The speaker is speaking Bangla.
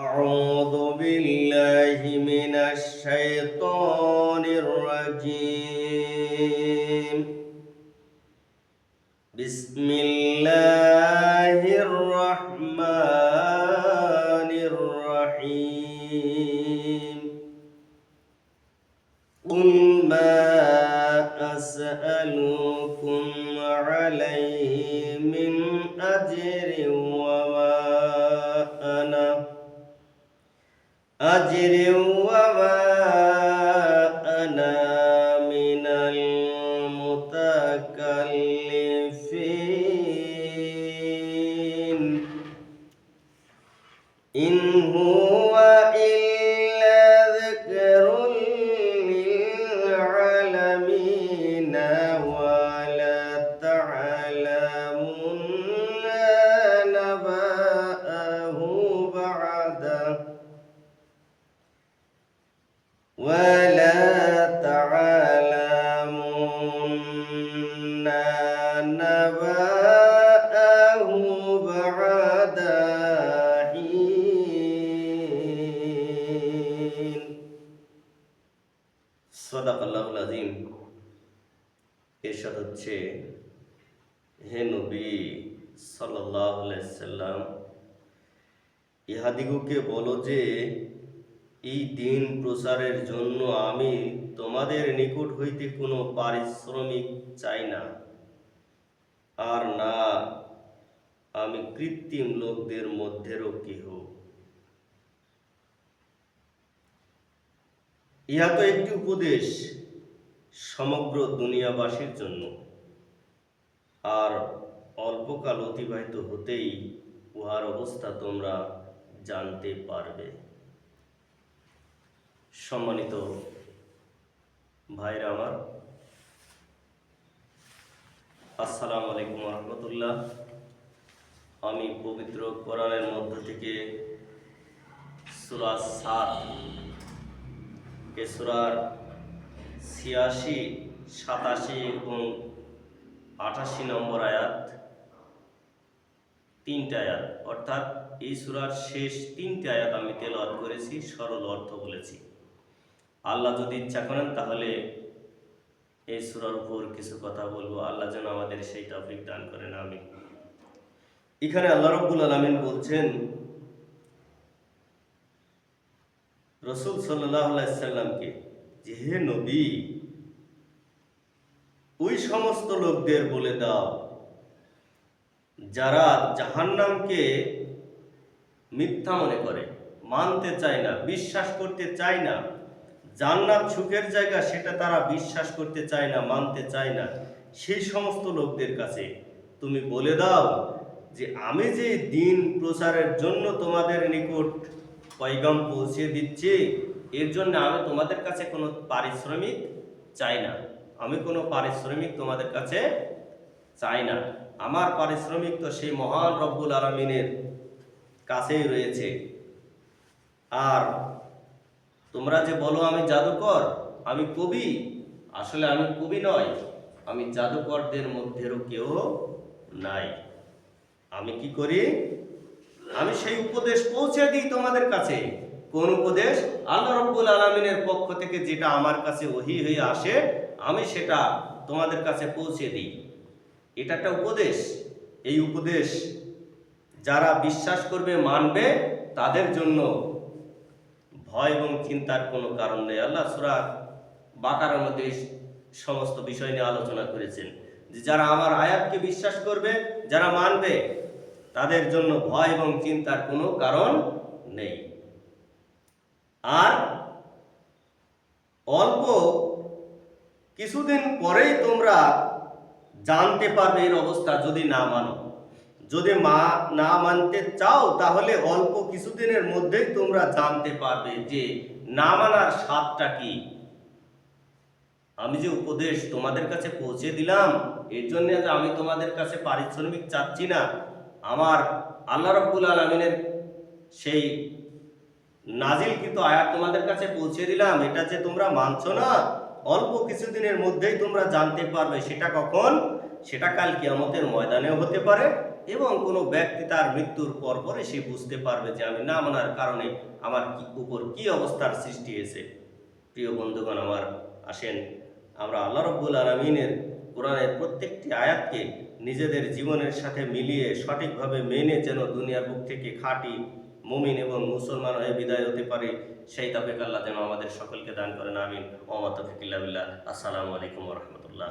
أعوذ بالله من الشيطان الرجيم. بسم الله الرحمن الرحيم. قل ما أسألكم عليه من أجر وما أنا من المتكلفين إن ولا تعلمون نبأه بعد حين صدق الله العظيم এরশাদ হচ্ছে হে নবী সাল্লাল্লাহু আলাইহি সাল্লাম ইহাদিগকে বলো যে এই দিন প্রচারের জন্য আমি তোমাদের নিকট হইতে কোনো পারিশ্রমিক চাই না। আর না, আমি কৃত্রিম লোকদের মধ্যেরও কেহ। ইহা তো একটি উপদেশ সমগ্র দুনিয়াবাসীর জন্য। আর অল্পকাল অতিবাহিত হতেই উহার অবস্থা তোমরা জানতে পারবে। সম্মানিত ভাইরা আমার। আসসালামু আলাইকুম রহমতুল্লাহ। আমি পবিত্র কোরআনের মধ্য থেকে সুরা সাত সুরার ছিয়াশি, সাতাশি এবং আঠাশি নম্বর আয়াত, তিনটা আয়াত। অর্থাৎ এই সুরার শেষ তিনটে আয়াত আমি তেলাওয়াত করেছি, সরল অর্থ বলেছি। আল্লাহ যদি ইচ্ছা করেন, তাহলে এই সুরার উপর কিছু কথা বলব। আল্লাহ যেন আমাদের সেই টপিক দান করেন আমি এখানে আল্লাহ রব্বুল আলমিন বলছেন, রসুল সাল্লাহ সাল্লামকে যে হে নবী, ওই সমস্ত লোকদের বলে দাও, যারা জাহান্নামকে মিথ্যা মনে করে, মানতে চায় না, বিশ্বাস করতে চায় না জান্নাত সুখের জায়গা সেটা তারা বিশ্বাস করতে চায় না, মানতে চায় না। সেই সমস্ত লোকদের কাছে তুমি বলে দাও যে, আমি যে দিন প্রচারের জন্য তোমাদের নিকট পয়গাম পৌঁছে দিচ্ছি, এর জন্য আমি তোমাদের কাছে কোনো পারিশ্রমিক চাই না। আমি কোনো পারিশ্রমিক তোমাদের কাছে চাই না। আমার পারিশ্রমিক তো সেই মহান রব্বুল আলমিনের কাছেই রয়েছে। আর তোমরা যে বলো আমি জাদুকর, আমি কবি, আসলে আমি কবি নয় আমি জাদুকরদের মধ্যেরও কেউ নাই। আমি কি করি? আমি সেই উপদেশ পৌঁছে দিই তোমাদের কাছে। কোন উপদেশ? আল্লাহ রব্বুল আলমিনের পক্ষ থেকে যেটা আমার কাছে ওহি হয়ে আসে, আমি সেটা তোমাদের কাছে পৌঁছে দিই। এটা একটা উপদেশ। এই উপদেশ যারা বিশ্বাস করবে, মানবে, তাদের জন্য ভয় এবং চিন্তার কোনো কারণ নেই। আল্লাহ সুরা বাকারের মধ্যে সমস্ত বিষয় নিয়ে আলোচনা করেছেন যে যারা আমার আয়াতকে বিশ্বাস করবে, যারা মানবে, তাদের জন্য ভয় এবং চিন্তার কোনো কারণ নেই। আর অল্প কিছুদিন পরেই তোমরা জানতে পারবে এর অবস্থা যদি না মানো। যদি মা না মানতে চাও, তাহলে অল্প কিছুদিনের মধ্যেই তোমরা জানতে পারবে যে না মানার স্বাদটা কি। আমি যে উপদেশ তোমাদের কাছে পৌঁছে দিলাম, এর জন্য আমি তোমাদের কাছে পারিশ্রমিক চাচ্ছি না, আমার আল্লাহ রব্বুল আলমিনের সেই নাজিল কিন্তু আয়াত তোমাদের কাছে পৌঁছে দিলাম, এটা যে তোমরা মানছো না, অল্প কিছুদিনের মধ্যেই তোমরা জানতে পারবে সেটা কখন? সেটা কাল কিয়ামতের ময়দানেও হতে পারে। এবং কোনো ব্যক্তি তার মৃত্যুর পর পরে সে বুঝতে পারবে যে আমি না মানার কারণে আমার উপর কি অবস্থার সৃষ্টি হয়েছে। প্রিয় বন্ধুগণ আমার, আসেন আমরা আল্লাহ রব্বুল আলমিনের কোরআনের প্রত্যেকটি আয়াতকে নিজেদের জীবনের সাথে মিলিয়ে সঠিকভাবে মেনে যেন দুনিয়ার বুক থেকে খাঁটি মুমিন এবং মুসলমান হয়ে বিদায় হতে পারে, সেই তফিক আল্লাহ যেন আমাদের সকলকে দান করেন, আমিন। ওমা তফিকিল্লা আসসালামু আলাইকুম রহমতুল্লাহ।